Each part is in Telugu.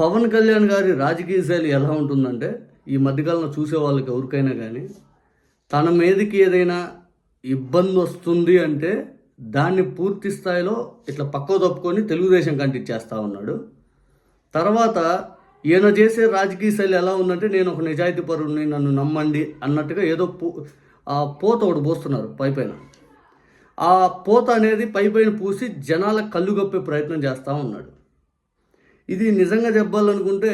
పవన్ కళ్యాణ్ గారి రాజకీయ శైలి ఎలా ఉంటుందంటే ఈ మధ్యకాలంలో చూసే వాళ్ళకి ఎవరికైనా కానీ తన మీదకి ఏదైనా ఇబ్బంది వస్తుంది అంటే దాన్ని పూర్తి స్థాయిలో ఇట్లా పక్కకు తప్పుకొని తెలుగుదేశం కంటిచ్చేస్తా ఉన్నాడు. తర్వాత ఈయన చేసే రాజకీయ శైలి ఎలా ఉందంటే నేను ఒక నిజాయితీ పరుడిని నన్ను నమ్మండి అన్నట్టుగా ఏదో పూ ఆ పోత ఒకటి పోస్తున్నారు పైపైన ఆ పోత అనేది పైపైన పూసి జనాల కళ్ళు గప్పే ప్రయత్నం చేస్తూ ఉన్నాడు. ఇది నిజంగా చెప్పాలనుకుంటే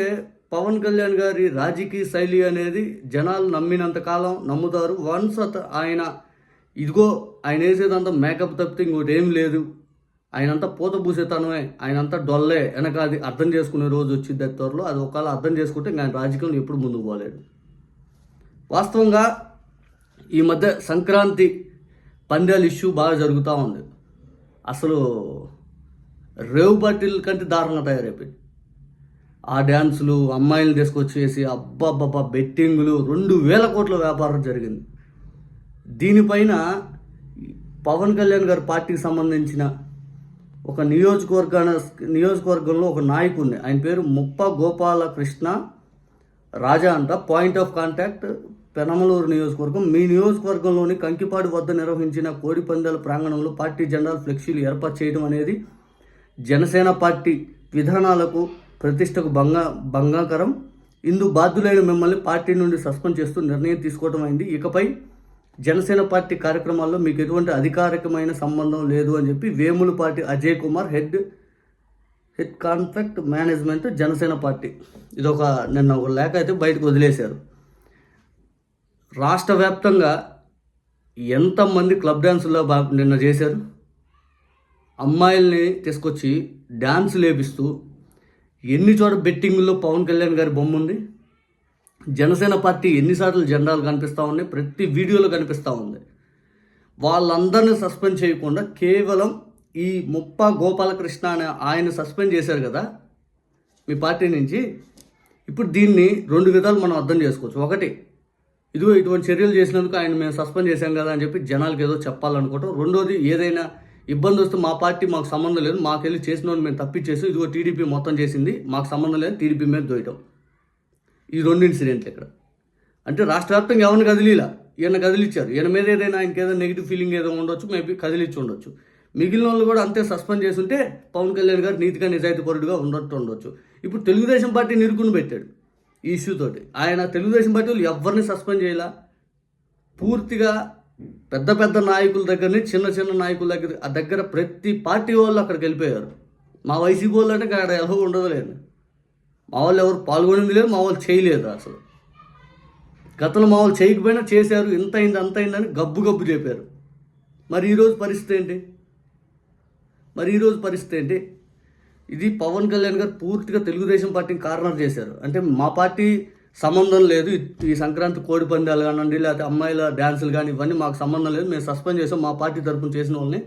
పవన్ కళ్యాణ్ గారి రాజకీయ శైలి అనేది జనాలు నమ్మినంత కాలం నమ్ముతారు. వన్స్ అత ఆయన ఇదిగో ఆయన వేసేదంతా మేకప్ తప్పితే ఇంకోటి ఏం లేదు. ఆయనంతా పూత పూసేతనమే ఆయనంతా డొల్లే వెనక అది అర్థం చేసుకునే రోజు వచ్చింది త్వరలో. అది ఒకవేళ అర్థం చేసుకుంటే ఇంకా ఆయన రాజకీయంలో ఎప్పుడు ముందుకు పోలేడు వాస్తవంగా ఈ మధ్య సంక్రాంతి పందాల ఇష్యూ బాగా జరుగుతూ ఉంది. అసలు రేవు పార్టీల కంటే దారుణంగా తయారైపోయింది. ఆ డ్యాన్సులు అమ్మాయిలు తీసుకొచ్చేసి అబ్బాబ్బా బెట్టింగులు రెండు వేల కోట్ల వ్యాపారం జరిగింది. దీనిపైన పవన్ కళ్యాణ్ గారి పార్టీకి సంబంధించిన ఒక నియోజకవర్గ నియోజకవర్గంలో ఒక నాయకుడిని ఆయన పేరు ముప్ప గోపాలకృష్ణ. రాజా అంట. పాయింట్ ఆఫ్ కాంటాక్ట్ పెనమలూరు నియోజకవర్గం. మీ నియోజకవర్గంలోని కంకిపాడు వద్ద నిర్వహించిన కోడి పందాల ప్రాంగణంలో పార్టీ జెండాలు ఫ్లెక్సీలు ఏర్పాటు చేయడం అనేది జనసేన పార్టీ విధానాలకు ప్రతిష్టకు భంగ భంగాకరం. ఇందు బాధ్యులైన మిమ్మల్ని పార్టీ నుండి సస్పెండ్ చేస్తూ నిర్ణయం తీసుకోవడం అయింది. ఇకపై జనసేన పార్టీ కార్యక్రమాల్లో మీకు ఎటువంటి అధికారికమైన సంబంధం లేదు అని చెప్పి Vemula party Ajay Kumar head head conflict management Janasena party. ఇదొక నిన్న ఒక లేఖ అయితే బయటకు వదిలేశారు. రాష్ట్ర వ్యాప్తంగా ఎంతమంది క్లబ్ డ్యాన్సుల్లో బా నిన్న చేశారు? అమ్మాయిల్ని తీసుకొచ్చి డ్యాన్స్ లేపిస్తూ ఎన్ని చోట్ల బెట్టింగ్లో పవన్ కళ్యాణ్ గారి బొమ్మ ఉంది? జనసేన పార్టీ ఎన్నిసార్లు జెండాలు కనిపిస్తూ ఉన్నాయి? ప్రతి వీడియోలో కనిపిస్తూ ఉంది. వాళ్ళందరినీ సస్పెండ్ చేయకుండా కేవలం ఈ ముప్ప గోపాలకృష్ణ అనే ఆయన సస్పెండ్ చేశారు కదా మీ పార్టీ నుంచి. ఇప్పుడు దీన్ని రెండు విధాలు మనం అర్థం చేసుకోవచ్చు. ఒకటి ఇదిగో ఇటువంటి చర్యలు చేసినందుకు ఆయన మేము సస్పెండ్ చేశాం కదా అని చెప్పి జనాలకు ఏదో చెప్పాలనుకోవటం. రెండోది ఏదైనా ఇబ్బంది వస్తే మా పార్టీ మాకు సంబంధం లేదు మాకెళ్ళి చేసిన వాళ్ళు మేము తప్పించేసి ఇదిగో టీడీపీ మొత్తం చేసింది మాకు సంబంధం లేదు టీడీపీ మీద దోయటం. ఈ రెండు ఇన్సిడెంట్లు ఇక్కడ. అంటే రాష్ట్ర వ్యాప్తంగా ఎవరిని కదిలీలా? ఈయన కదిలిచ్చారు. ఈయన మీద ఏదైనా ఆయనకి ఏదైనా నెగిటివ్ ఫీలింగ్ ఏదో ఉండొచ్చు మేబీ కదిలిచ్చి ఉండొచ్చు. మిగిలిన వాళ్ళు కూడా అంతే సస్పెండ్ చేసి ఉంటే పవన్ కళ్యాణ్ గారు నీతిగా నిజాయితీ ఉండట్టు ఉండొచ్చు. ఇప్పుడు తెలుగుదేశం పార్టీ నిరుకుని పెట్టాడు ఈ ఇష్యూతోటి ఆయన తెలుగుదేశం పార్టీ వాళ్ళు ఎవరిని సస్పెండ్ చేయాల? పూర్తిగా పెద్ద పెద్ద నాయకుల దగ్గర నుంచి చిన్న చిన్న నాయకుల దగ్గర ఆ దగ్గర ప్రతి పార్టీ వాళ్ళు అక్కడికి వెళ్ళిపోయారు. మా వైసీపీ వాళ్ళు అంటే అక్కడ ఎలా ఉండదు లేదు మా వాళ్ళు ఎవరు పాల్గొనింది లేదు మా వాళ్ళు చేయలేదు అసలు. గతంలో మా వాళ్ళు చేయకపోయినా చేశారు ఇంత అయింది అంత అయిందని గబ్బు గబ్బు చెప్పారు. మరి ఈరోజు పరిస్థితి ఏంటి? మరి ఈరోజు పరిస్థితి ఏంటి? ఇది పవన్ కళ్యాణ్ గారు పూర్తిగా తెలుగుదేశం పార్టీని కార్నర్ చేశారు. అంటే మా పార్టీ సంబంధం లేదు. ఈ- సంక్రాంతి కోడి పందాలు కానివ్వండి లేకపోతే అమ్మాయిల డ్యాన్సులు కానీ ఇవన్నీ మాకు సంబంధం లేదు. మేము సస్పెండ్ చేసాం. మా పార్టీ తరపున చేసిన వాళ్ళని.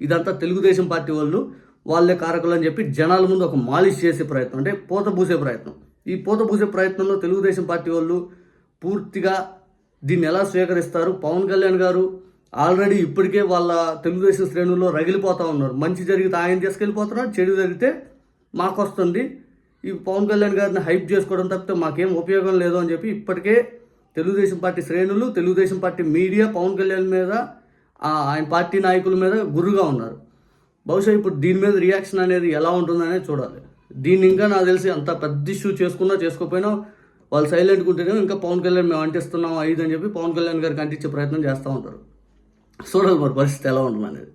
ఇదంతా తెలుగుదేశం పార్టీ వాళ్ళు వాళ్ళే కారకులు అని చెప్పి జనాల ముందు ఒక మాలిష్ చేసే ప్రయత్నం అంటే పూత పూసే ప్రయత్నం. ఈ పూత పూసే ప్రయత్నంలో తెలుగుదేశం పార్టీ వాళ్ళు పూర్తిగా దీన్ని ఎలా స్వీకరిస్తారు? పవన్ కళ్యాణ్ గారు ఆల్రెడీ ఇప్పటికే వాళ్ళ తెలుగుదేశం శ్రేణుల్లో రగిలిపోతూ ఉన్నారు. మంచి జరిగితే ఆయన తీసుకెళ్ళిపోతున్నారు చెడు జరిగితే మాకు వస్తుంది. ఈ పవన్ కళ్యాణ్ గారిని హైప్ చేసుకోవడం తప్పితే మాకేం ఉపయోగం లేదు అని చెప్పి ఇప్పటికే తెలుగుదేశం పార్టీ శ్రేణులు తెలుగుదేశం పార్టీ మీడియా పవన్ కళ్యాణ్ మీద ఆయన పార్టీ నాయకుల మీద గురుగా ఉన్నారు. బహుశా ఇప్పుడు దీని మీద రియాక్షన్ అనేది ఎలా ఉంటుందనేది చూడాలి. దీన్ని ఇంకా నాకు తెలిసి అంత పెద్ద ఇష్యూ చేసుకున్నా చేసుకోకపోయినా వాళ్ళు సైలెంట్గా ఉంటేనే ఇంకా పవన్ కళ్యాణ్ మేము అంటిస్తున్నాం ఐదు అని చెప్పి పవన్ కళ్యాణ్ గారికి అంటించే ప్రయత్నం చేస్తూ ఉంటారు. చూడాలి మరి పరిస్థితి ఎలా ఉంటుంది అనేది